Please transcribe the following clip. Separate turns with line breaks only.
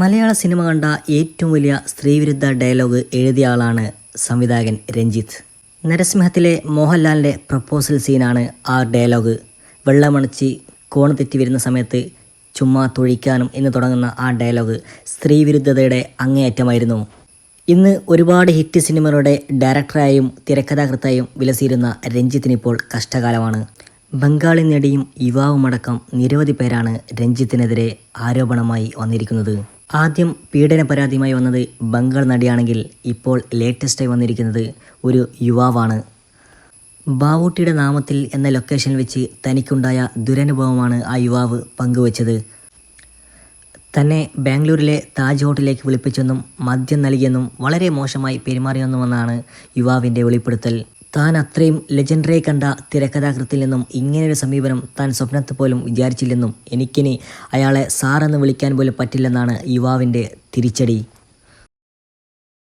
മലയാള cinema കണ്ട ഏറ്റവും വലിയ സ്ത്രീവിരുദ്ധ ഡയലോഗ് എഴുതിയ ആളാണ് സംവിധായകൻ രഞ്ജിത്ത്. നരസിംഹത്തിലെ മോഹൻലാലിന്റെ പ്രപ്പോസൽ സീനാണ് ആ ഡയലോഗ്. വെള്ളമണിച്ച് കോണ് തെറ്റി വരുന്ന സമയത്ത് ചുമ്മാ തൊഴിക്കാനും എന്ന് തുടങ്ങുന്ന ആ ഡയലോഗ് സ്ത്രീവിരുദ്ധതയുടെ അങ്ങേയറ്റമായിരുന്നു. ഇന്ന് ഒരുപാട് ഹിറ്റ് സിനിമകളുടെ ഡയറക്ടറായും തിരക്കഥാകൃത്തായും വിലസിയിരുന്ന രഞ്ജിത്തിനിപ്പോൾ കഷ്ടകാലമാണ്. ബംഗാളി നടിയും യുവാവുമടക്കം നിരവധി പേരാണ് രഞ്ജിത്തിനെതിരെ ആരോപണമായി വന്നിരിക്കുന്നത്. ആദ്യം പീഡന പരാതിയുമായി വന്നത് ബംഗാൾ നടിയാണെങ്കിൽ ഇപ്പോൾ ലേറ്റസ്റ്റായി വന്നിരിക്കുന്നത് ഒരു യുവാവാണ്. ബാവൂട്ടിയുടെ നാമത്തിൽ എന്ന ലൊക്കേഷനിൽ വെച്ച് തനിക്കുണ്ടായ ദുരനുഭവമാണ് ആ യുവാവ് പങ്കുവച്ചത്. തന്നെ ബാംഗ്ലൂരിലെ താജ് ഹോട്ടലിലേക്ക് വിളിപ്പിച്ചെന്നും മദ്യം നൽകിയെന്നും വളരെ മോശമായി പെരുമാറിയെന്നുമെന്നാണ് യുവാവിന്റെ വെളിപ്പെടുത്തൽ. താൻ അത്രയും ലെജൻഡറെ കണ്ട തിരക്കഥാകൃത്തിൽ നിന്നും ഇങ്ങനെയൊരു സമീപനം താൻ സ്വപ്നത്തിൽ പോലും വിചാരിച്ചില്ലെന്നും എനിക്കിനി അയാളെ സാറെന്ന് വിളിക്കാൻ പോലും പറ്റില്ലെന്നാണ് യുവാവിന്റെ തിരിച്ചടി.